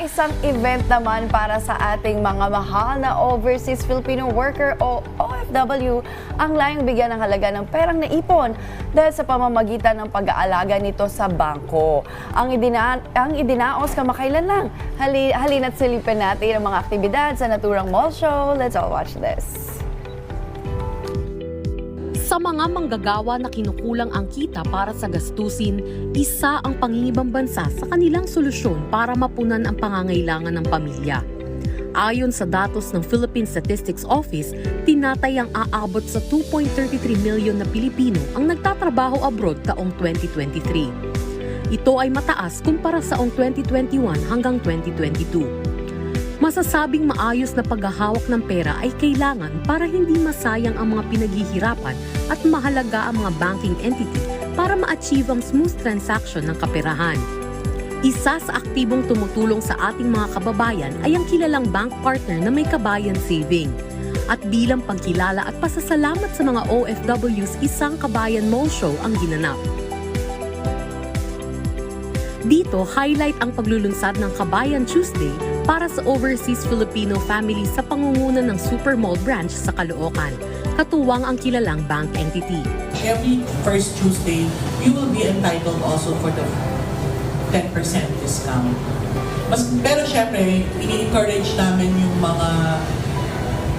isang event naman para sa ating mga mahal na overseas Filipino worker o OFW ang layong bigyan ng halaga ng perang naipon dahil sa pamamagitan ng pag-aalaga nito sa bangko. Ang, idina ang idinaos kamakailan lang. Hali halina't silipin natin ang mga aktibidad sa Naturang Mall Show. Let's all watch this. Sa mga manggagawa na kinukulang ang kita para sa gastusin, isa ang pangingibang bansa sa kanilang solusyon para mapunan ang pangangailangan ng pamilya. Ayon sa datos ng Philippine Statistics Office, tinatay ang aabot sa 2.33 milyon na Pilipino ang nagtatrabaho abroad taong 2023. Ito ay mataas kumpara sa taong 2021 hanggang 2022 masasabing maayos na paghahawak ng pera ay kailangan para hindi masayang ang mga pinaghihirapan at mahalaga ang mga banking entity para ma-achieve ang smooth transaction ng kaperahan. Isa sa aktibong tumutulong sa ating mga kababayan ay ang kilalang bank partner na may kabayan saving. At bilang pagkilala at pasasalamat sa mga OFWs, isang kabayan mall show ang ginanap. Dito, highlight ang paglulunsad ng Kabayan Tuesday para sa overseas Filipino families sa pangunguna ng Supermall branch sa Caloocan. Katuwang ang kilalang bank entity. every first Tuesday, you will be entitled also for the 10% discount. Mas, pero syempre, ini-encourage namin yung mga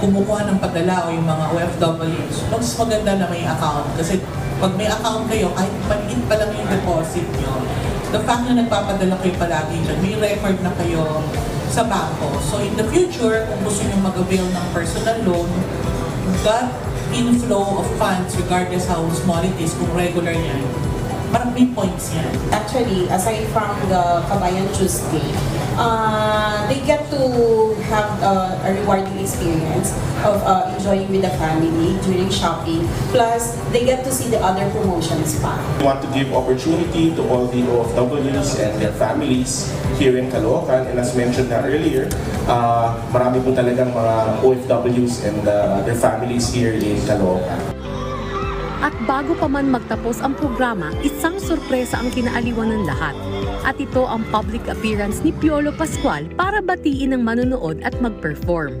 kumukuha ng padala o yung mga OFWs, mas maganda na may account. Kasi pag may account kayo, kahit maliit pa lang yung deposit nyo, the fact na nagpapadala kayo palagi dyan, may record na kayo sa bangko. So in the future, kung gusto nyo mag-avail ng personal loan, that inflow of funds, regardless how small it is, kung regular yan, maraming points yan. Actually, aside from the Kabayan Tuesday, uh, they get to have uh, a rewarding experience of uh, enjoying with the family during shopping. Plus, they get to see the other promotions pa. We want to give opportunity to all the OFWs and their families here in Caloocan. And as mentioned na earlier, uh, marami po talagang mga OFWs and uh, their families here in Caloocan. At bago pa man magtapos ang programa, isang sorpresa ang kinaaliwan ng lahat. At ito ang public appearance ni Piolo Pascual para batiin ang manonood at mag-perform.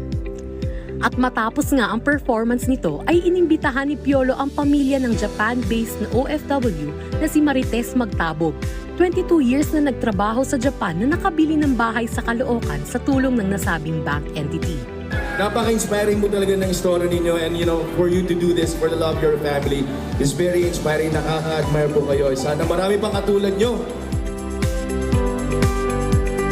At matapos nga ang performance nito ay inimbitahan ni Piolo ang pamilya ng Japan-based na OFW na si Marites Magtabog. 22 years na nagtrabaho sa Japan na nakabili ng bahay sa Caloocan sa tulong ng nasabing bank entity. Napaka-inspiring mo talaga ng story ninyo and you know, for you to do this for the love of your family is very inspiring. Nakaka-admire po kayo. Sana marami pang katulad nyo